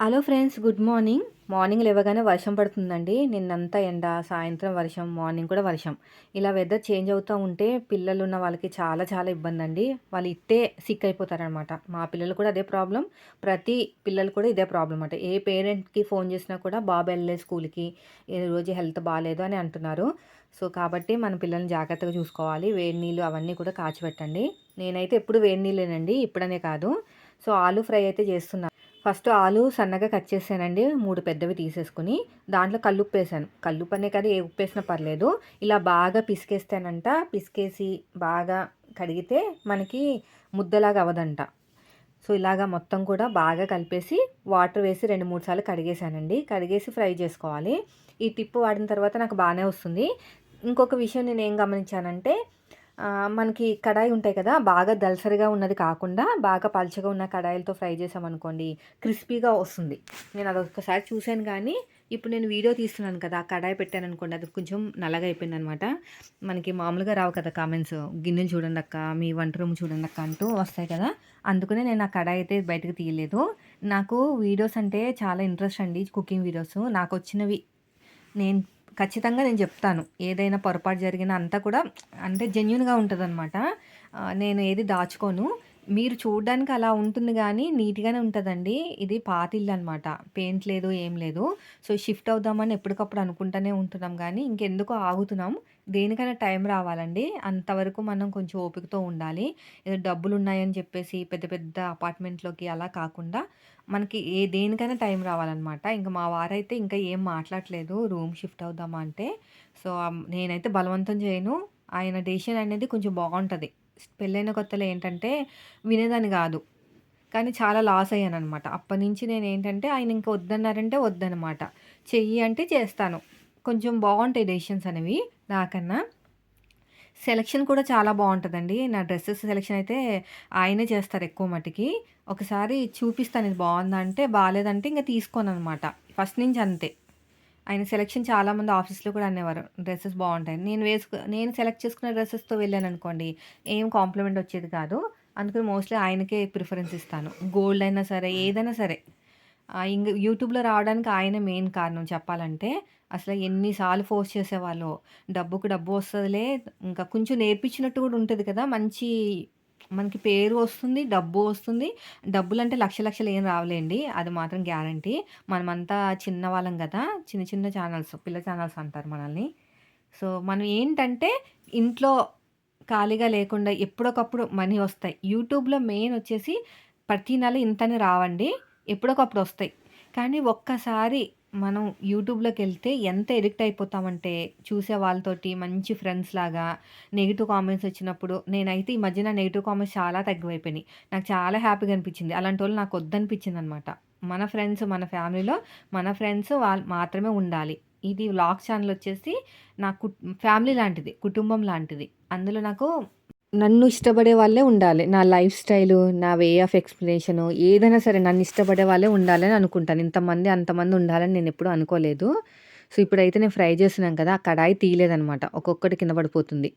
Hello friends good morning. Morning లేవగానే వర్షం పడుతుందండి. నిన్నంతా ఎండ సాయంత్రం వర్షం మార్నింగ్ కూడా వర్షం. ఇలా వెదర్ చేంజ్ అవుతూ ఉంటే పిల్లలు ఉన్న వాళ్ళకి చాలా చాలా ఇబ్బంది అండి వాళ్ళు ఇట్టే సిక్ అయిపోతారనమాట. మా పిల్లలు కూడా అదే ప్రాబ్లం ప్రతి పిల్లలు కూడా ఇదే ప్రాబ్లం అనమాట ఏ పేరెంట్కి ఫోన్ చేసినా కూడా బాబు వెళ్ళే స్కూల్కి ఈ రోజు హెల్త్ బాగాలేదు అని అంటున్నారు. సో కాబట్టి మన పిల్లల్ని జాగ్రత్తగా చూసుకోవాలి. వేడి నీళ్ళు అవన్నీ కూడా కాచిపెట్టండి. నేనైతే ఎప్పుడు వేడి నీళ్ళేనండి. ఇప్పుడనే కాదు. సో ఆలు ఫ్రై అయితే చేస్తున్నాను ఫస్ట్ ఆలు సన్నగా కట్ చేసానండి మూడు పెద్దవి తీసేసుకుని దాంట్లో కల్లుప్పు వేసాను కల్లుప్పు అనే కదా ఏ ఉప్పు వేసినా పర్లేదు. ఇలా బాగా పిసికేస్తానంట. పిసికేసి బాగా కడిగితే మనకి ముద్దలాగా అవ్వదంట. సో ఇలాగా మొత్తం కూడా బాగా కలిపేసి వాటర్ వేసి రెండు మూడు సార్లు కడిగేసానండి కడిగేసి ఫ్రై చేసుకోవాలి. ఈ టిప్పు వాడిన తర్వాత నాకు బాగానే వస్తుంది. ఇంకొక విషయం నేను ఏం గమనించానంటే మనకి కడాయి ఉంటాయి కదా బాగా దలసరిగా ఉన్నది కాకుండా బాగా పలచగా ఉన్న కడాయిలతో ఫ్రై చేసామనుకోండి క్రిస్పీగా వస్తుంది. నేను అది చూశాను కానీ ఇప్పుడు నేను వీడియో తీస్తున్నాను కదా ఆ కడాయి పెట్టాను అనుకోండి అది కొంచెం నల్లగా అయిపోయింది అనమాట మనకి మామూలుగా రావు కదా కామెంట్స్ గిన్నెలు చూడండి అక్క మీ వంట రూమ్ చూడండి అక్క అంటూ వస్తాయి కదా. అందుకనే నేను ఆ కడాయి అయితే బయటకు తీయలేదు. నాకు వీడియోస్ అంటే చాలా ఇంట్రెస్ట్ అండి కుకింగ్ వీడియోస్ నాకు వచ్చినవి నేను ఖచ్చితంగా నేను చెప్తాను. ఏదైనా పొరపాటు జరిగినా అంతా కూడా అంటే జెన్యున్గా ఉంటుందన్నమాట. నేను ఏది దాచుకోను. మీరు చూడడానికి అలా ఉంటుంది కానీ నీట్గానే ఉంటుందండి. ఇది పాతిల్లు అనమాట పెయింట్ లేదు ఏం లేదు. సో షిఫ్ట్ అవుదామని ఎప్పటికప్పుడు అనుకుంటూనే ఉంటున్నాం కానీ ఇంకెందుకో ఆగుతున్నాం. దేనికైనా టైం రావాలండి. అంతవరకు మనం కొంచెం ఓపికతో ఉండాలి. ఏదో డబ్బులు ఉన్నాయని చెప్పేసి పెద్ద పెద్ద అపార్ట్మెంట్లోకి అలా కాకుండా మనకి ఏ దేనికైనా టైం రావాలన్నమాట. ఇంకా మా వారైతే ఇంకా ఏం మాట్లాడలేదు రూమ్ షిఫ్ట్ అవుదామా అంటే. సో నేనైతే బలవంతం చేయను. ఆయన డెసిషన్ అనేది కొంచెం బాగుంటుంది. పెళ్ళైన కొత్తలో ఏంటంటే వినేదాన్ని కాదు. కానీ చాలా లాస్ అయ్యాను అనమాట అప్పటి నుంచి నేను ఏంటంటే ఆయన ఇంకా వద్దన్నారంటే వద్దనమాట చెయ్యి అంటే చేస్తాను. కొంచెం బాగుంటాయి డెసిషన్స్ అనేవి నాకన్నా. సెలక్షన్ కూడా చాలా బాగుంటుందండి. నా డ్రెస్సెస్ సెలక్షన్ అయితే ఆయనే చేస్తారు ఎక్కువ మటుకి ఒకసారి చూపిస్తాను ఇది బాగుందా అంటే బాగాలేదంటే ఇంకా తీసుకోను అనమాట ఫస్ట్ నుంచి అంతే. ఆయన సెలెక్షన్ చాలామంది ఆఫీస్లో కూడా అనేవారు డ్రెస్సెస్ బాగుంటాయి నేను వేసుకు నేను సెలెక్ట్ చేసుకున్న డ్రెస్సెస్తో వెళ్ళాను అనుకోండి ఏం కాంప్లిమెంట్ వచ్చేది కాదు. అందుకని మోస్ట్లీ ఆయనకే ప్రిఫరెన్స్ ఇస్తాను. గోల్డ్ అయినా సరే ఏదైనా సరే. ఇంక యూట్యూబ్లో రావడానికి ఆయన మెయిన్ కారణం చెప్పాలంటే అసలు ఎన్నిసార్లు ఫోర్స్ చేసేవాళ్ళు. డబ్బుకు డబ్బు వస్తుందిలే ఇంకా కొంచెం నేర్పించినట్టు కూడా ఉంటుంది కదా మంచి మనకి పేరు వస్తుంది డబ్బు వస్తుంది. డబ్బులు అంటే లక్ష లక్షలు ఏం రావులేండి అది మాత్రం గ్యారంటీ. మనమంతా చిన్నవాళ్ళం కదా చిన్న చిన్న ఛానల్స్ పిల్ల ఛానల్స్ అంటారు మనల్ని. సో మనం ఏంటంటే ఇంట్లో ఖాళీగా లేకుండా ఎప్పుడొకప్పుడు మనీ వస్తాయి. యూట్యూబ్లో మెయిన్ వచ్చేసి ప్రతి నెల ఇంతని రావండి. ఎప్పుడొకప్పుడు వస్తాయి కానీ ఒక్కసారి మనం యూట్యూబ్లోకి వెళ్తే ఎంత ఎడిక్ట్ అయిపోతామంటే చూసే వాళ్ళతోటి మంచి ఫ్రెండ్స్ లాగా నెగిటివ్ కామెంట్స్ వచ్చినప్పుడు నేనైతే ఈ మధ్యన నెగిటివ్ కామెంట్స్ చాలా తగ్గిపోయినాయి నాకు చాలా హ్యాపీగా అనిపించింది. అలాంటి వాళ్ళు నాకు వద్దనిపించింది అనమాట మన ఫ్రెండ్స్ మన ఫ్యామిలీలో మన ఫ్రెండ్స్ వాళ్ళు మాత్రమే ఉండాలి. ఇది వ్లాగ్ ఛానల్ వచ్చేసి నాకు ఫ్యామిలీ లాంటిది కుటుంబం లాంటిది. అందులో నాకు నన్ను ఇష్టపడే వాళ్ళే ఉండాలి. నా లైఫ్ స్టైలు నా వే ఆఫ్ ఎక్స్ప్లెనేషను ఏదైనా సరే నన్ను ఇష్టపడే వాళ్ళే ఉండాలని అనుకుంటాను. ఇంతమంది అంతమంది ఉండాలని నేను ఎప్పుడు అనుకోలేదు. సో ఇప్పుడైతే నేను ఫ్రై చేస్తున్నాను కదా ఆ కడాయి తీయలేదనమాట ఒక్కొక్కటి కింద పడిపోతుంది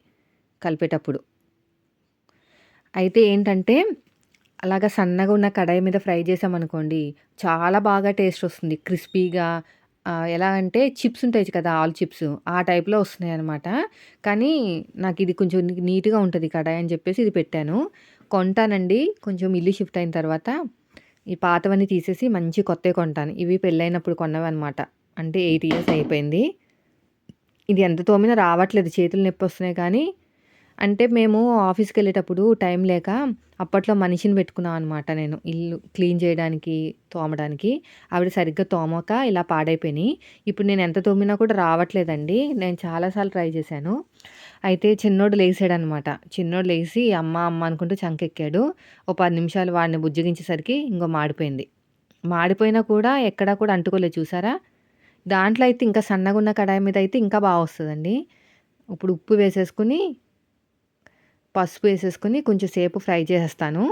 కలిపేటప్పుడు. అయితే ఏంటంటే అలాగా సన్నగా ఉన్న కడాయి మీద ఫ్రై చేసామనుకోండి చాలా బాగా టేస్ట్ వస్తుంది. క్రిస్పీగా ఎలా అంటే చిప్స్ ఉంటాయి కదా ఆల్ చిప్స్ ఆ టైప్‌లో వస్తున్నాయి అనమాట కానీ నాకు ఇది కొంచెం నీట్‌గా ఉంటుంది కడాయి అని చెప్పేసి ఇది పెట్టాను. కొంటానండి. కొంచెం ఇల్లు షిఫ్ట్ అయిన తర్వాత ఈ పాతవన్నీ తీసేసి మంచి కొత్తవి కొంటాను. ఇవి పెళ్ళైనప్పుడు కొన్నవి అనమాట అంటే ఎయిట్ ఇయర్స్ అయిపోయింది. ఇది ఎంత తోమినా రావట్లేదు. చేతులు నొప్పి వస్తున్నాయి కానీ అంటే మేము ఆఫీస్కి వెళ్ళేటప్పుడు టైం లేక అప్పట్లో మనిషిని పెట్టుకున్నాను అనమాట నేను. ఇల్లు క్లీన్ చేయడానికి, తోమడానికి. ఆవిడ సరిగ్గా తోమక ఇలా పాడైపోయినాయి. ఇప్పుడు నేను ఎంత తోమినా కూడా రావట్లేదండి. నేను చాలాసార్లు ట్రై చేశాను. అయితే చిన్నోడు లేసాడనమాట. చిన్నోడు లేచి అమ్మ, అమ్మ అనుకుంటూ చంకెక్కాడు. ఓ పది నిమిషాలు వాడిని బుజ్జగించేసరికి ఇంకో మాడిపోయింది. మాడిపోయినా కూడా ఎక్కడా కూడా అంటుకోలేదు చూసారా? దాంట్లో అయితే ఇంకా సన్నగున్న కడాయి మీద అయితే ఇంకా బాగా వస్తుందండి ఇప్పుడు ఉప్పు వేసేసుకొని పసుపు వేసేసుకొని కొంచెం సేపు ఫ్రై చేసేస్తాను.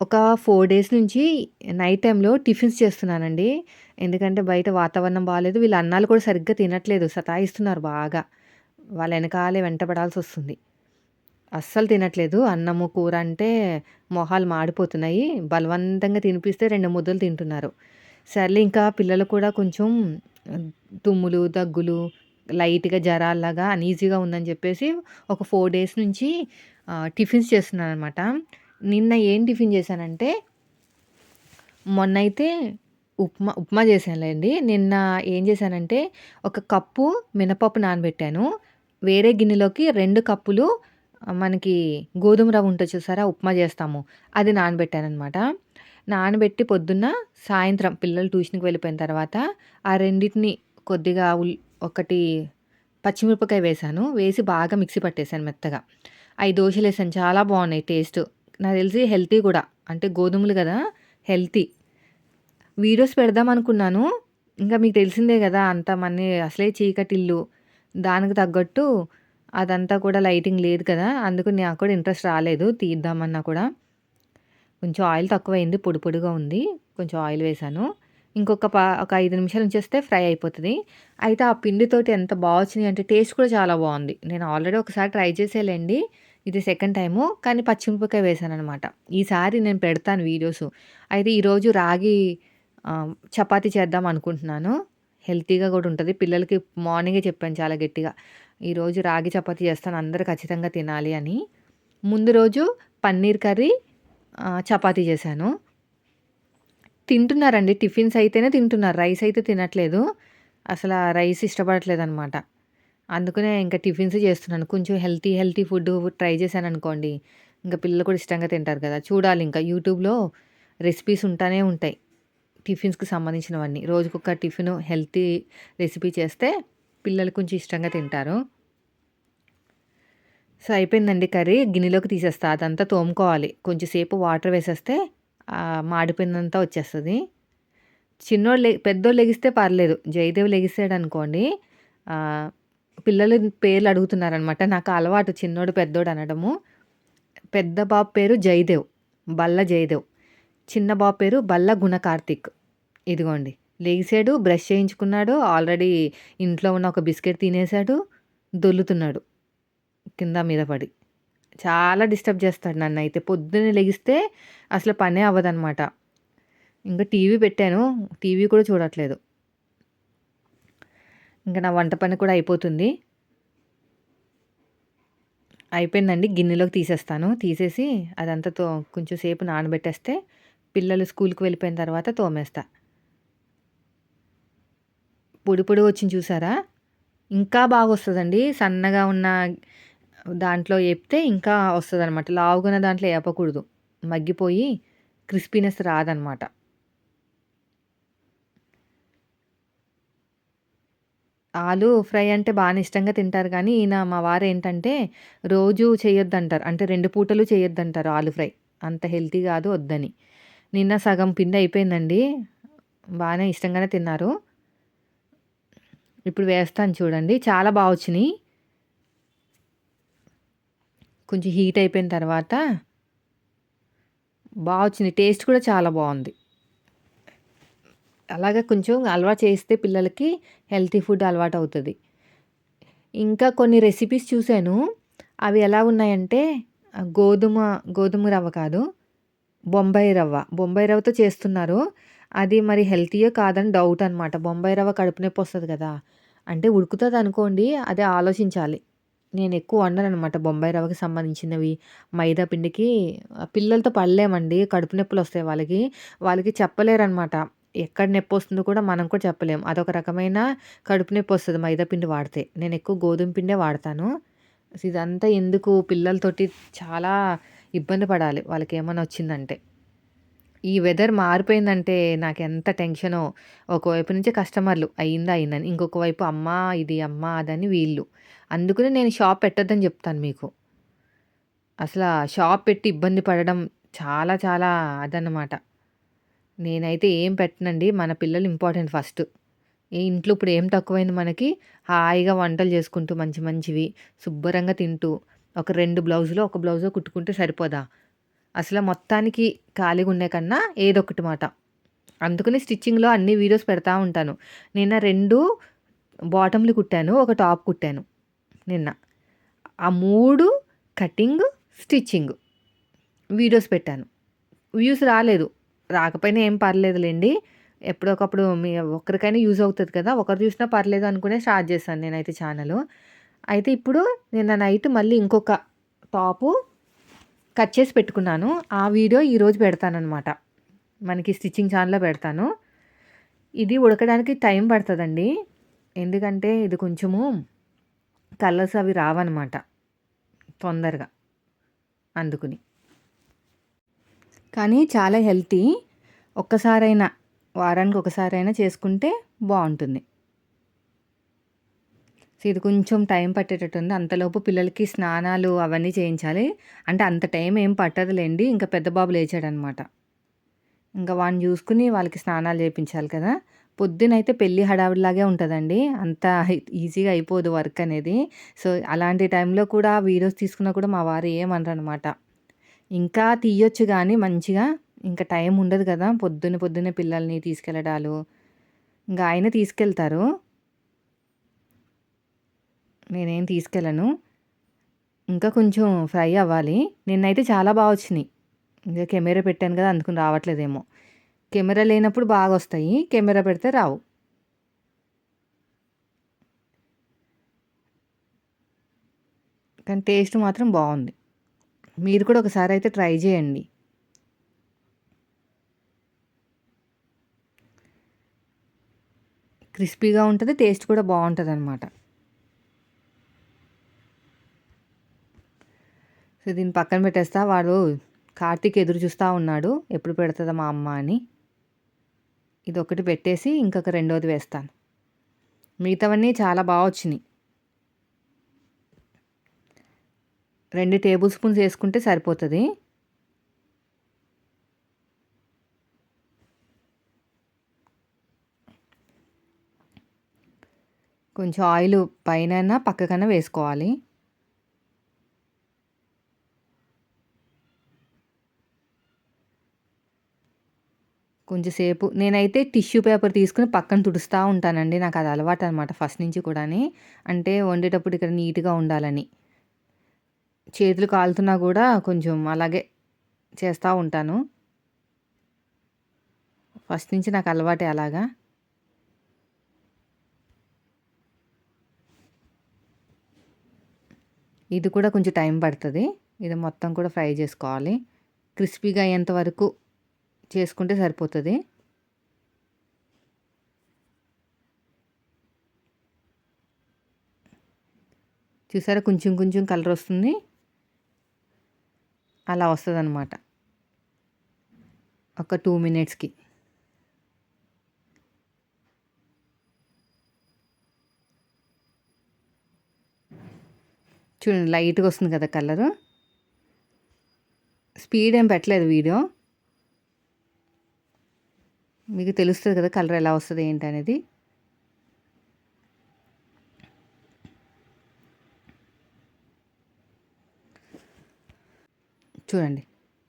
ఒక ఫోర్ డేస్ నుంచి నైట్ టైంలో టిఫిన్స్ చేస్తున్నానండి. ఎందుకంటే బయట వాతావరణం బాగాలేదు వీళ్ళు అన్నాలు కూడా సరిగ్గా తినట్లేదు. సతాయిస్తున్నారు బాగా. వాళ్ళ వెనకాలే వెంటపడాల్సి వస్తుంది. అస్సలు తినట్లేదు. అన్నము కూర అంటే మొహాలు మాడిపోతున్నాయి. బలవంతంగా తినిపిస్తే రెండు ముద్దలు తింటున్నారు. సర్లే ఇంకా పిల్లలు కూడా కొంచెం తుమ్ములు దగ్గులు లైట్గా జ్వరాల్లాగా అన్ఈజీగా ఉందని చెప్పేసి ఒక ఫోర్ డేస్ నుంచి టిఫిన్స్ చేస్తున్నాను అనమాట నిన్న ఏం టిఫిన్ చేశానంటే అయితే ఉప్మా ఉప్మా చేశానులేండి. నిన్న ఏం చేశానంటే ఒక కప్పు మినపప్పు నానబెట్టాను. వేరే గిన్నెలోకి రెండు కప్పులు మనకి గోధుమ రవ్వ ఉంటుంది చూసారా ఉప్మా చేస్తాము. అది నానబెట్టాను అనమాట నానబెట్టి పొద్దున్న సాయంత్రం పిల్లలు ట్యూషన్కి వెళ్ళిపోయిన తర్వాత ఆ రెండింటిని కొద్దిగా ఉల్ ఒకటి పచ్చిమిరపకాయ వేసాను వేసి బాగా మిక్సీ పట్టేశాను మెత్తగా. అవి దోశలు వేసాను. చాలా బాగున్నాయి. టేస్ట్. నాకు తెలిసి హెల్తీ కూడా. అంటే గోధుమలు కదా హెల్తీ. వీడియోస్ పెడదాం అనుకున్నాను. ఇంకా మీకు తెలిసిందే కదా అంత మనీ అసలే చీకటిల్లు. దానికి తగ్గట్టు అదంతా కూడా లైటింగ్ లేదు కదా అందుకు నాకు కూడా ఇంట్రెస్ట్ రాలేదు. తీద్దామన్నా కూడా. కొంచెం ఆయిల్ తక్కువైంది పొడి పొడిగా ఉంది. కొంచెం ఆయిల్ వేసాను. ఇంకొక పా ఒక ఐదు నిమిషాలు ఉంచేస్తే ఫ్రై అయిపోతుంది. అయితే ఆ పిండితోటి ఎంత బాగా వచ్చింది అంటే టేస్ట్ కూడా చాలా బాగుంది. నేను ఆల్రెడీ ఒకసారి ట్రై చేసేలేండి. ఇది సెకండ్ టైము కానీ పచ్చిమిరపకాయ వేసాను అనమాట ఈసారి నేను పెడతాను వీడియోస్. అయితే ఈరోజు రాగి చపాతీ చేద్దాం అనుకుంటున్నాను. హెల్తీగా కూడా ఉంటుంది. పిల్లలకి మార్నింగే చెప్పాను చాలా గట్టిగా. ఈరోజు రాగి చపాతీ చేస్తాను. అందరూ ఖచ్చితంగా తినాలి అని. ముందు రోజు పన్నీర్ కర్రీ చపాతీ చేశాను. తింటున్నారండి. టిఫిన్స్ అయితేనే తింటున్నారు. రైస్ అయితే తినట్లేదు. అసలు రైస్ ఇష్టపడట్లేదు అనమాట అందుకనే ఇంకా టిఫిన్స్ చేస్తున్నాను. కొంచెం హెల్తీ హెల్తీ ఫుడ్ ట్రై చేశాను అనుకోండి. ఇంకా పిల్లలు కూడా ఇష్టంగా తింటారు కదా. చూడాలి ఇంకా. యూట్యూబ్లో రెసిపీస్ ఉంటానే ఉంటాయి. టిఫిన్స్కి సంబంధించినవన్నీ. రోజుకొక టిఫిన్ హెల్తీ రెసిపీ చేస్తే పిల్లలు కొంచెం ఇష్టంగా తింటారు. సో అయిపోయిందండి కర్రీ. గిన్నెలోకి తీసేస్తా. అదంతా తోముకోవాలి. కొంచెంసేపు వాటర్ వేసేస్తే మాడిపోయిందంతా వచ్చేస్తుంది. చిన్నోడు లే పెద్దోళ్ళు లెగిస్తే పర్లేదు. జయదేవ్ లెగిస్తాడు అనుకోండి పిల్లలు పేర్లు అడుగుతున్నారనమాట. నాకు అలవాటు చిన్నోడు పెద్దోడు అనడము. పెద్ద బాబు పేరు జయదేవ్ బల్ల జయదేవ్. చిన్న బాబు పేరు బల్ల గుణ కార్తిక్. ఇదిగోండి. లేచాడు బ్రష్ చేయించుకున్నాడు ఆల్రెడీ ఇంట్లో ఉన్న ఒక బిస్కెట్ తినేశాడు దొల్లుతున్నాడు కింద మీద పడి. చాలా డిస్టర్బ్ చేస్తాడు నన్ను అయితే. పొద్దున్నే లెగిస్తే అసలు పనే అవ్వదనమాట. ఇంకా టీవీ పెట్టాను. టీవీ కూడా చూడట్లేదు. ఇంకా నా వంట పని కూడా అయిపోతుంది. అయిపోయిందండి గిన్నెలోకి తీసేస్తాను. తీసేసి అదంతా తో కొంచెం సేపు నానబెట్టేస్తే పిల్లలు స్కూల్కి వెళ్ళిపోయిన తర్వాత తోమేస్తా. పొడి పొడి వచ్చింది చూసారా? ఇంకా బాగా వస్తుందండి. సన్నగా ఉన్న దాంట్లో వేపితే ఇంకా వస్తుంది అనమాట లావుగున్న దాంట్లో వేపకూడదు. మగ్గిపోయి క్రిస్పీనెస్ రాదనమాట ఆలు ఫ్రై అంటే బాగా ఇష్టంగా తింటారు కానీ ఈయన మా వారు ఏంటంటే రోజు చేయొద్దంటారు. అంటే రెండు పూటలు చేయొద్దంటారు ఆలు ఫ్రై. అంత హెల్తీ కాదు వద్దని. నిన్న సగం పిండి అయిపోయిందండి. బాగానే ఇష్టంగానే తిన్నారు. ఇప్పుడు వేస్తాను చూడండి. చాలా బాగా వచ్చినాయి. కొంచెం హీట్ అయిపోయిన తర్వాత బాగా వచ్చింది టేస్ట్ కూడా చాలా బాగుంది. అలాగే కొంచెం అలవాటు చేస్తే పిల్లలకి హెల్తీ ఫుడ్ అలవాటు అవుతుంది ఇంకా కొన్ని రెసిపీస్ చూశాను. అవి ఎలా ఉన్నాయంటే గోధుమ గోధుమ రవ్వ కాదు బొంబాయి రవ్వ. బొంబాయి రవ్వతో చేస్తున్నారు. అది మరి హెల్తీయో కాదని డౌట్ అనమాట బొంబాయి రవ్వ కడుపు నొప్పి వస్తుంది కదా. అంటే ఉడుకుతుంది అనుకోండి అదే ఆలోచించాలి. నేను ఎక్కువ వండననమాట బొంబాయి రవ్వకి సంబంధించినవి. మైదా పిండికి పిల్లలతో పడలేమండి. కడుపు నొప్పులు వస్తాయి వాళ్ళకి. వాళ్ళకి చెప్పలేరనమాట ఎక్కడ నొప్పి వస్తుందో కూడా మనం కూడా చెప్పలేం. అదొక రకమైన కడుపు నొప్పి వస్తుంది మైదా పిండి వాడితే. నేను ఎక్కువ గోధుమ పిండే వాడతాను. ఇదంతా ఎందుకు పిల్లలతోటి చాలా ఇబ్బంది పడాలి. వాళ్ళకి ఏమైనా వచ్చిందంటే. ఈ వెదర్ మారిపోయిందంటే నాకు ఎంత టెన్షనో ఒకవైపు నుంచి కస్టమర్లు అయిందా అయిందని ఇంకొక వైపు అమ్మ ఇది అమ్మ అదని వీళ్ళు. అందుకనే నేను షాప్ పెట్టొద్దని చెప్తాను మీకు. అసలు షాప్ పెట్టి ఇబ్బంది పడడం చాలా చాలా అదన్నమాట. నేనైతే ఏం పెట్టనండి మన పిల్లలు ఇంపార్టెంట్ ఫస్ట్. ఇంట్లో ఇప్పుడు ఏం తక్కువైంది మనకి? హాయిగా వంటలు చేసుకుంటూ మంచి మంచివి శుభ్రంగా తింటూ ఒక రెండు బ్లౌజులు ఒక బ్లౌజో కుట్టుకుంటే సరిపోదా? అసలు మొత్తానికి ఖాళీగా ఉండే కన్నా ఏదొకటి మాట. అందుకని స్టిచ్చింగ్లో అన్ని వీడియోస్ పెడతా ఉంటాను. నిన్న రెండు బాటమ్లు కుట్టాను ఒక టాప్ కుట్టాను నిన్న. ఆ మూడు కటింగ్ స్టిచ్చింగ్ వీడియోస్ పెట్టాను. వ్యూస్ రాలేదు. రాకపోయినా ఏం పర్లేదులేండి. ఎప్పుడొకప్పుడు మీ ఒక్కరికైనా యూజ్ అవుతుంది కదా ఒకరు చూసినా పర్లేదు అనుకునే స్టార్ట్ చేశాను నేనైతే ఛానల్. అయితే ఇప్పుడు నిన్న నైట్ మళ్ళీ ఇంకొక టాపు కట్ చేసి పెట్టుకున్నాను. ఆ వీడియో ఈరోజు పెడతానమాట మనకి స్టిచ్చింగ్ ఛానల్లో పెడతాను. ఇది ఉడకడానికి టైం పడుతుందండి. ఎందుకంటే ఇది కొంచెము కలర్స్ అవి రావన్నమాట తొందరగా అందుకుని. కానీ చాలా హెల్తీ. ఒక్కసారైనా వారానికి ఒకసారైనా చేసుకుంటే బాగుంటుంది. సో ఇది కొంచెం టైం పట్టేటట్టు ఉంది. అంతలోపు పిల్లలకి స్నానాలు అవన్నీ చేయించాలి. అంటే అంత టైం ఏం పట్టదులేండి. ఇంకా పెద్ద బాబు లేచాడనమాట. ఇంకా వాడిని చూసుకుని వాళ్ళకి స్నానాలు చేయించాలి కదా. పొద్దునైతే పెళ్ళి హడావిడిలాగే ఉంటుందండి. అంత ఈజీగా అయిపోదు వర్క్ అనేది. సో అలాంటి టైంలో కూడా వీడియోస్ తీసుకున్నా కూడా మా వారు ఏమనరు అనమాట ఇంకా తీయొచ్చు కానీ మంచిగా ఇంకా టైం ఉండదు కదా. పొద్దున్న పొద్దున్నే పిల్లల్ని తీసుకెళ్ళడాలు. ఇంకా ఆయన తీసుకెళ్తారు. నేనేం తీసుకెళ్ళను. ఇంకా కొంచెం ఫ్రై అవ్వాలి. నిన్నైతే చాలా బాగా వచ్చినాయి. ఇంకా కెమెరా పెట్టాను కదా అందుకుని రావట్లేదేమో. కెమెరా లేనప్పుడు బాగా వస్తాయి. కెమెరా పెడితే రావు. కానీ టేస్ట్ మాత్రం బాగుంది. మీరు కూడా ఒకసారి అయితే ట్రై చేయండి. క్రిస్పీగా ఉంటుంది టేస్ట్ కూడా బాగుంటుంది అనమాట సో దీన్ని పక్కన పెట్టేస్తా. వాడు కార్తీక్ ఎదురు చూస్తూ ఉన్నాడు. ఎప్పుడు పెడుతుందా మా అమ్మ అని. ఇది ఒకటి పెట్టేసి ఇంకొక రెండోది వేస్తాను. మిగతావన్నీ చాలా బాగా వచ్చినాయి. రెండు టేబుల్ స్పూన్స్ వేసుకుంటే సరిపోతుంది. కొంచెం ఆయిల్ పైన పక్కకన్నా వేసుకోవాలి. కొంచెంసేపు నేనైతే టిష్యూ పేపర్ తీసుకుని పక్కన తుడుస్తూ ఉంటానండి. నాకు అది అలవాటు అనమాట ఫస్ట్ నుంచి కూడా అంటే వండేటప్పుడు ఇక్కడ నీట్గా ఉండాలని. చేతులు కాలుతున్నా కూడా కొంచెం అలాగే చేస్తూ ఉంటాను. ఫస్ట్ నుంచి నాకు అలవాటే అలాగా. ఇది కూడా కొంచెం టైం పడుతుంది. ఇది మొత్తం కూడా ఫ్రై చేసుకోవాలి. క్రిస్పీగా అయ్యేంత వరకు చేసుకుంటే సరిపోతుంది. చూసారా కొంచెం కొంచెం కలర్ వస్తుంది. అలా వస్తుంది అనమాట ఒక టూ మినిట్స్కి. చూడండి లైట్గా వస్తుంది కదా కలరు. స్పీడ్ ఏం పెట్టలేదు వీడియో. మీకు తెలుస్తుంది కదా కలర్ ఎలా వస్తుంది ఏంటి అనేది చూడండి.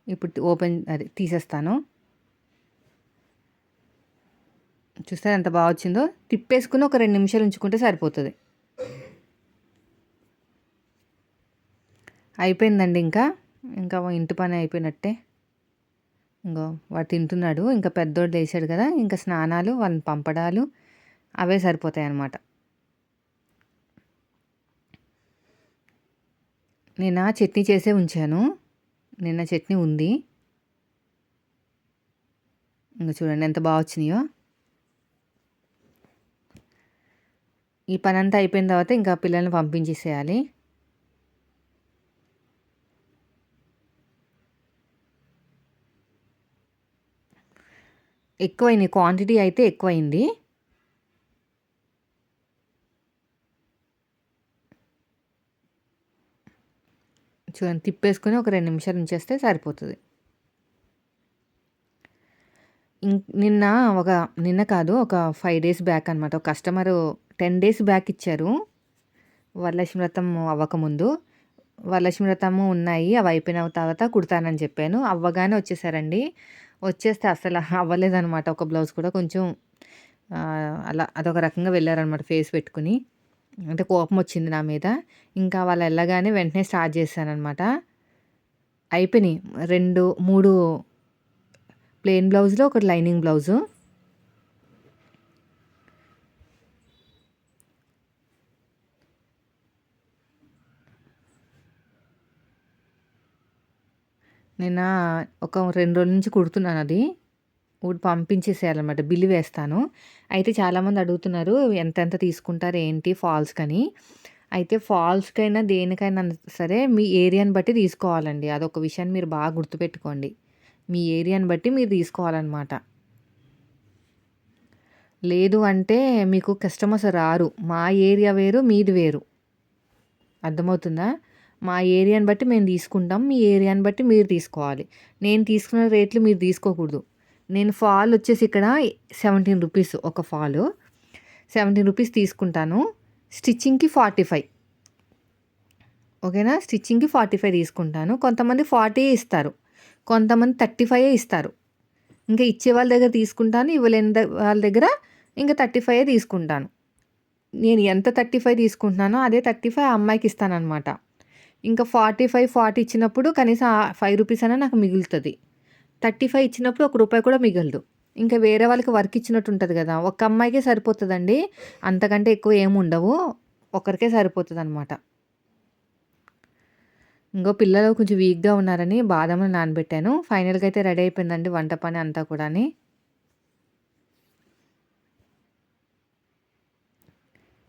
ఇప్పుడు ఓపెన్ అది తీసేస్తాను. చూస్తే ఎంత బాగా వచ్చిందో? తిప్పేసుకుని ఒక రెండు నిమిషాలు ఉంచుకుంటే సరిపోతుంది. అయిపోయిందండి ఇంకా. ఇంకా ఇంటి పని అయిపోయినట్టే. ఇంకో వాడు తింటున్నాడు. ఇంకా పెద్దోడు లేచాడు కదా. ఇంకా స్నానాలు వాళ్ళని పంపడాలు అవే సరిపోతాయి అన్నమాట నేను చట్నీ చేసే ఉంచాను. నిన్న చట్నీ ఉంది. ఇంకా చూడండి ఎంత బాగా వచ్చినాయో. ఈ పని అంతా అయిపోయిన తర్వాత ఇంకా పిల్లల్ని పంపించేసేయాలి. ఎక్కువైంది క్వాంటిటీ అయితే ఎక్కువైంది. చూడండి తిప్పేసుకొని ఒక రెండు నిమిషాలు ఉంచేస్తే సరిపోతుంది. నిన్న ఒక నిన్న కాదు ఒక ఫైవ్ డేస్ బ్యాక్ అనమాట ఒక కస్టమరు టెన్ డేస్ బ్యాక్ ఇచ్చారు. వరలక్ష్మి వ్రతం అవ్వకముందు. వరలక్ష్మి వ్రతము ఉన్నాయి అవి అయిపోయిన తర్వాత కుడతానని చెప్పాను. అవ్వగానే వచ్చేసారండి. వచ్చేస్తే అసలు అవ్వలేదనమాట ఒక బ్లౌజ్ కూడా కొంచెం అలా అదొక రకంగా వెళ్ళారనమాట ఫేస్ పెట్టుకుని. అంటే కోపం వచ్చింది నా మీద. ఇంకా వాళ్ళు వెళ్ళగానే వెంటనే స్టార్ట్ చేశాను అనమాట అయిపోయినాయి. రెండు మూడు ప్లెయిన్ బ్లౌజ్లో ఒకటి లైనింగ్ బ్లౌజు. నేను ఒక రెండు రోజుల నుంచి కుడుతున్నాను అది. పంపించేసేయాలన్నమాట. బిల్లు వేస్తాను. అయితే చాలామంది అడుగుతున్నారు ఎంతెంత తీసుకుంటారు? ఏంటి ఫాల్స్కని? అయితే ఫాల్స్కైనా దేనికైనా సరే మీ ఏరియాని బట్టి తీసుకోవాలండి. అదొక విషయాన్ని మీరు బాగా గుర్తుపెట్టుకోండి. మీ ఏరియాని బట్టి మీరు తీసుకోవాలన్నమాట. లేదు అంటే మీకు కస్టమర్స్ రారు. మా ఏరియా వేరు మీది వేరు. అర్థమవుతుందా? మా ఏరియాని బట్టి మేము తీసుకుంటాం. మీ ఏరియాని బట్టి మీరు తీసుకోవాలి. నేను తీసుకున్న రేట్లు మీరు తీసుకోకూడదు. నేను ఫాల్ వచ్చేసి ఇక్కడ సెవెంటీన్ రూపీస్ ఒక ఫాల్. సెవెంటీన్ రూపీస్ తీసుకుంటాను. స్టిచ్చింగ్కి ఫార్టీ ఫైవ్. ఓకేనా? స్టిచ్చింగ్కి ఫార్టీ ఫైవ్ తీసుకుంటాను. కొంతమంది ఫార్టీ ఇస్తారు. కొంతమంది థర్టీ ఫైవ్ ఇస్తారు. ఇంకా ఇచ్చే వాళ్ళ దగ్గర తీసుకుంటాను ఇవ్వలేని వాళ్ళ దగ్గర ఇంకా థర్టీ ఫైవ్ తీసుకుంటాను. నేను ఎంత థర్టీ ఫైవ్ తీసుకుంటున్నానో అదే థర్టీ ఫైవ్ అమ్మాయికి ఇస్తానమాట ఇంకా ఫార్టీ ఫైవ్ ఫార్టీ ఇచ్చినప్పుడు కనీసం ఫైవ్ రూపీస్ అయినా నాకు మిగులుతుంది. థర్టీ ఫైవ్ ఇచ్చినప్పుడు ఒక రూపాయి కూడా మిగలదు. ఇంకా వేరే వాళ్ళకి వర్క్ ఇచ్చినట్టు ఉంటుంది కదా ఒక అమ్మాయికే సరిపోతుందండి. అంతకంటే ఎక్కువ ఏమి ఉండవు. ఒకరికే సరిపోతుంది అనమాట ఇంకో పిల్లలు కొంచెం వీక్గా ఉన్నారని బాదంలో నానబెట్టాను. ఫైనల్గా అయితే రెడీ అయిపోయిందండి వంట పని అంతా కూడా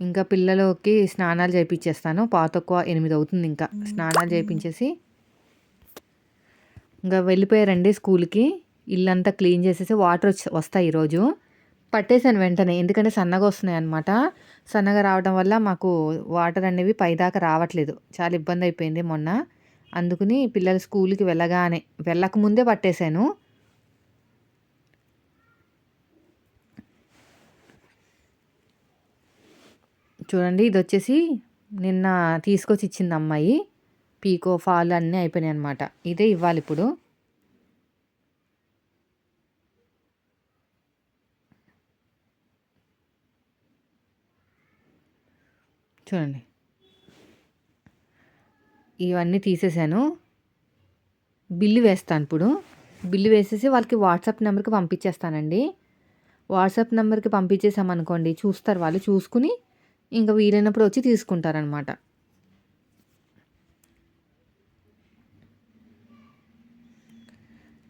ఇంకా పిల్లలకి స్నానాలు చేయించేస్తాను పాతక్కువ ఎనిమిది అవుతుంది ఇంకా. స్నానాలు చేయించేసి ఇంకా వెళ్ళిపోయారండి స్కూల్కి. ఇల్లంతా క్లీన్ చేసేసి వాటర్ వచ్చి వస్తాయి ఈరోజు. పట్టేశాను వెంటనే ఎందుకంటే సన్నగా వస్తున్నాయి అనమాట సన్నగా రావడం వల్ల మాకు వాటర్ అనేవి పైదాకా రావట్లేదు. చాలా ఇబ్బంది అయిపోయింది మొన్న. అందుకని పిల్లలు స్కూల్కి వెళ్ళగానే వెళ్ళకముందే పట్టేశాను. చూడండి ఇది వచ్చేసి నిన్న తీసుకొచ్చి ఇచ్చింది అమ్మాయి. పీకో ఫాల్ అన్నీ అయిపోయినాయి అనమాట ఇదే ఇవ్వాలి ఇప్పుడు. చూడండి. ఇవన్నీ తీసేసాను. బిల్లు వేస్తాను ఇప్పుడు. బిల్లు వేసేసి వాళ్ళకి వాట్సాప్ నెంబర్కి పంపించేస్తానండి. వాట్సాప్ నెంబర్కి పంపించేసామనుకోండి చూస్తారు వాళ్ళు చూసుకుని ఇంకా వీలైనప్పుడు వచ్చి తీసుకుంటారనమాట.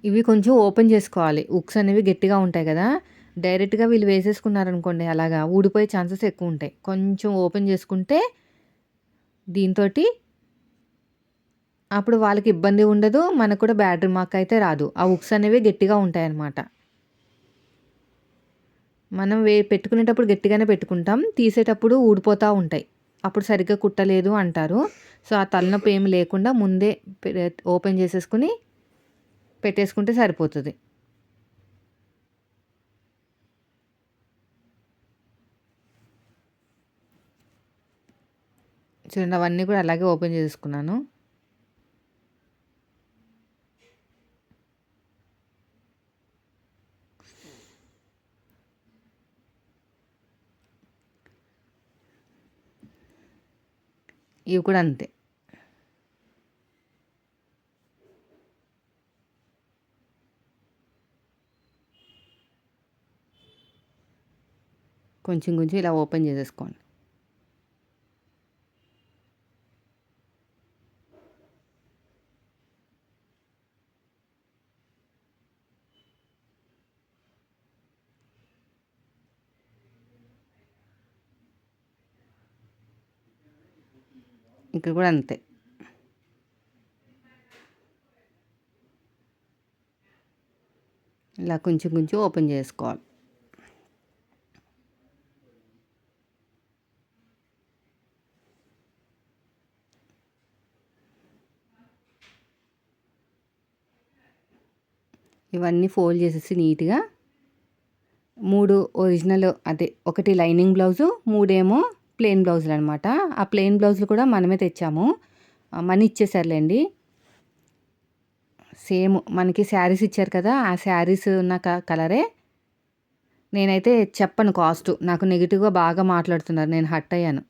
ఇవి కొంచెం ఓపెన్ చేసుకోవాలి. ఉక్స్ అనేవి గట్టిగా ఉంటాయి కదా. డైరెక్ట్గా వీళ్ళు వేసేసుకున్నారనుకోండి అలాగా ఊడిపోయే ఛాన్సెస్ ఎక్కువ ఉంటాయి కొంచెం ఓపెన్ చేసుకుంటే దీంతో అప్పుడు వాళ్ళకి ఇబ్బంది ఉండదు మనకు కూడా బ్యాటరీ రిమార్క్ అయితే రాదు. ఆ ఉక్స్ అనేవి గట్టిగా ఉంటాయి అన్నమాట మనం వే పెట్టుకునేటప్పుడు గట్టిగానే పెట్టుకుంటాం. తీసేటప్పుడు ఊడిపోతూ ఉంటాయి. అప్పుడు సరిగ్గా కుట్టలేదు అంటారు. సో ఆ తలనొప్పి ఏమి లేకుండా ముందే ఓపెన్ చేసేసుకుని పెట్టేసుకుంటే సరిపోతుంది. చూడండి అవన్నీ కూడా అలాగే ఓపెన్ చేసుకున్నాను ఇవి కూడా అంతే. కొంచెం కొంచెం ఇలా ఓపెన్ చేసేసుకోండి. ఇంకా కూడా అంతే. ఇలా కొంచెం కొంచెం ఓపెన్ చేసుకోవాలి. ఇవన్నీ ఫోల్డ్ చేసేసి నీట్గా మూడు ఒరిజినల్ అదే ఒకటి లైనింగ్ బ్లౌజు మూడేమో ప్లెయిన్ బ్లౌజులు అనమాట ఆ ప్లెయిన్ బ్లౌజులు కూడా మనమే తెచ్చాము. మనీ ఇచ్చేసారులేండి. సేమ్ మనకి శారీస్ ఇచ్చారు కదా ఆ శారీస్ ఉన్న కలరే. నేనైతే చెప్పను కాస్ట్. నాకు నెగిటివ్గా బాగా మాట్లాడుతున్నారు. నేను హట్ అయ్యాను.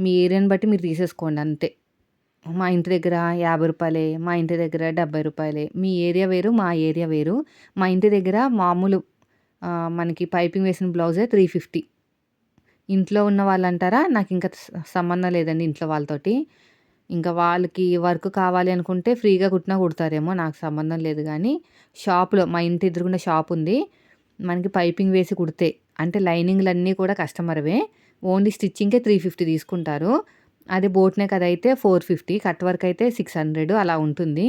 మీ ఏరియాని బట్టి మీరు తీసేసుకోండి అంతే. మా ఇంటి దగ్గర యాభై రూపాయలే మా ఇంటి దగ్గర డెబ్బై రూపాయలే. మీ ఏరియా వేరు మా ఏరియా వేరు. మా ఇంటి దగ్గర మామూలు మనకి పైపింగ్ వేసిన బ్లౌజే త్రీ ఫిఫ్టీ. ఇంట్లో ఉన్న వాళ్ళు అంటారా నాకు ఇంకా సంబంధం లేదండి ఇంట్లో వాళ్ళతోటి. ఇంకా వాళ్ళకి వర్క్ కావాలి అనుకుంటే ఫ్రీగా కుట్టినా కుడతారేమో నాకు సంబంధం లేదు కానీ షాప్లో మా ఇంటి ఎదురుకుండా షాప్ ఉంది మనకి పైపింగ్ వేసి కుడితే అంటే లైనింగ్లు అన్నీ కూడా కస్టమర్వే. ఓన్లీ స్టిచ్చింగ్కే త్రీ ఫిఫ్టీ తీసుకుంటారు. అది బోట్ నెక్ అది అయితే ఫోర్ ఫిఫ్టీ కట్ వర్క్ అయితే సిక్స్ హండ్రెడ్ అలా ఉంటుంది.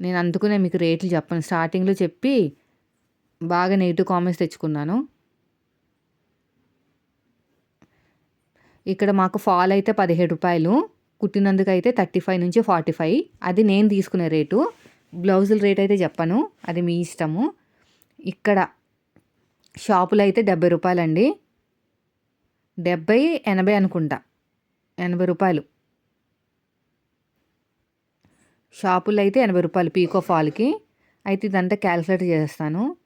నేను అందుకునే మీకు రేట్లు చెప్పను. స్టార్టింగ్లో చెప్పి బాగా నెగిటివ్ కామెంట్స్ తెచ్చుకున్నాను. ఇక్కడ మాకు ఫాల్ అయితే పదిహేడు రూపాయలు కుట్టినందుకు అయితే థర్టీ ఫైవ్ నుంచి ఫార్టీ ఫైవ్ అది నేను తీసుకునే రేటు. బ్లౌజుల రేట్ అయితే చెప్పను అది మీ ఇష్టము. ఇక్కడ షాపులో అయితే డెబ్బై రూపాయలండి. డెబ్బై ఎనభై అనుకుంటా. ఎనభై రూపాయలు. షాపులో అయితే ఎనభై రూపాయలు పీకో ఫాల్కి అయితే ఇదంతా క్యాలిక్యులేట్ చేస్తాను.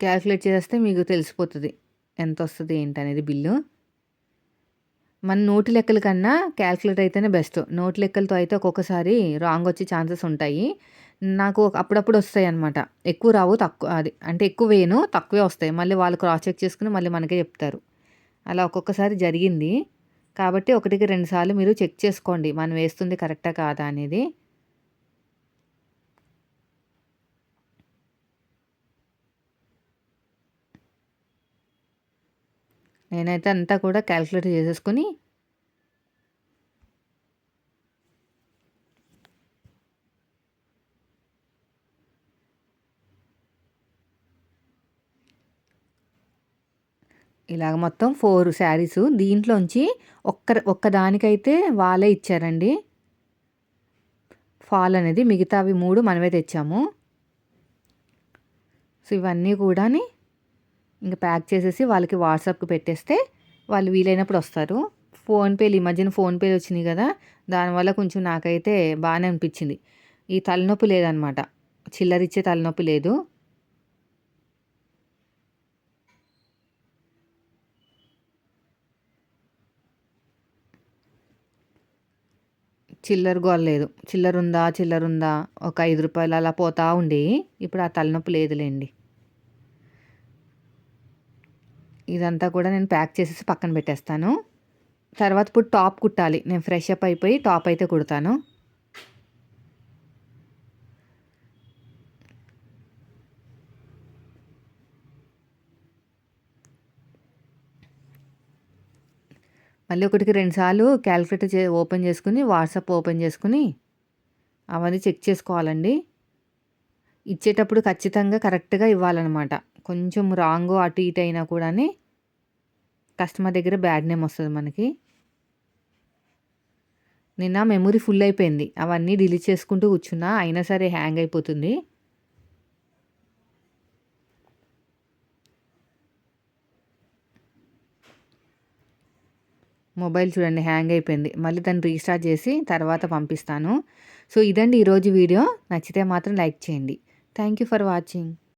క్యాల్కులేట్ చేస్తే మీకు తెలిసిపోతుంది. ఎంత వస్తుంది ఏంటి అనేది బిల్లు. మన నోటి లెక్కల కన్నా క్యాల్కులేట్ అయితేనే బెస్ట్. నోటి లెక్కలతో అయితే ఒక్కొక్కసారి రాంగ్ వచ్చే ఛాన్సెస్ ఉంటాయి. నాకు అప్పుడప్పుడు వస్తాయి అనమాట ఎక్కువ రావు తక్కువ అది అంటే ఎక్కువ వేయను తక్కువే వస్తాయి. మళ్ళీ వాళ్ళు క్రాస్ చెక్ చేసుకుని మళ్ళీ మనకే చెప్తారు. అలా ఒక్కొక్కసారి జరిగింది. కాబట్టి ఒకటికి రెండుసార్లు మీరు చెక్ చేసుకోండి. మనం వేస్తుంది కరెక్టా కాదా అనేది. నేనైతే అంతా కూడా క్యాలిక్యులేట్ చేసేసుకుని ఇలాగ మొత్తం ఫోర్ శారీస్ దీంట్లోంచి ఒక్క ఒక్కదానికైతే వాళ్ళే ఇచ్చారండి. ఫాల్ అనేది మిగతావి మూడు మనమే తెచ్చాము. సో ఇవన్నీ కూడా ఇంకా ప్యాక్ చేసేసి వాళ్ళకి వాట్సాప్కి పెట్టేస్తే వాళ్ళు వీలైనప్పుడు వస్తారు. ఫోన్పేలు ఈ మధ్యన ఫోన్పేలు వచ్చినాయి కదా దానివల్ల కొంచెం నాకైతే బాగానే అనిపించింది. ఈ తలనొప్పి లేదనమాట. చిల్లరిచ్చే తలనొప్పి లేదు. చిల్లర గోలేదు చిల్లర ఉందా చిల్లర ఉందా ఒక ఐదు రూపాయలు అలా పోతా ఉండేవి ఇప్పుడు ఆ తలనొప్పి లేదులేండి. ఇదంతా కూడా నేను ప్యాక్ చేసేసి పక్కన పెట్టేస్తాను. తర్వాత ఇప్పుడు టాప్ కుట్టాలి. నేను ఫ్రెష్ అప్ అయిపోయి టాప్ అయితే కుడతాను. మళ్ళీ ఒకటికి రెండుసార్లు క్యాలిక్యులేటర్ చే ఓపెన్ చేసుకుని వాట్సాప్ ఓపెన్ చేసుకుని అవన్నీ చెక్ చేసుకోవాలండి. ఇచ్చేటప్పుడు ఖచ్చితంగా కరెక్ట్గా ఇవ్వాలన్నమాట. కొంచెం రాంగ్ అటు ఇటు అయినా కూడా కస్టమర్ దగ్గర బ్యాడ్ నేమ్ వస్తుంది మనకి. నిన్న మెమొరీ ఫుల్ అయిపోయింది. అవన్నీ డిలీట్ చేసుకుంటూ కూర్చున్నా అయినా సరే హ్యాంగ్ అయిపోతుంది. మొబైల్ చూడండి హ్యాంగ్ అయిపోయింది. మళ్ళీ దాన్ని రీస్టార్ట్ చేసి తర్వాత పంపిస్తాను. సో ఇదండి ఈరోజు వీడియో. నచ్చితే మాత్రం లైక్ చేయండి. Thank you for watching.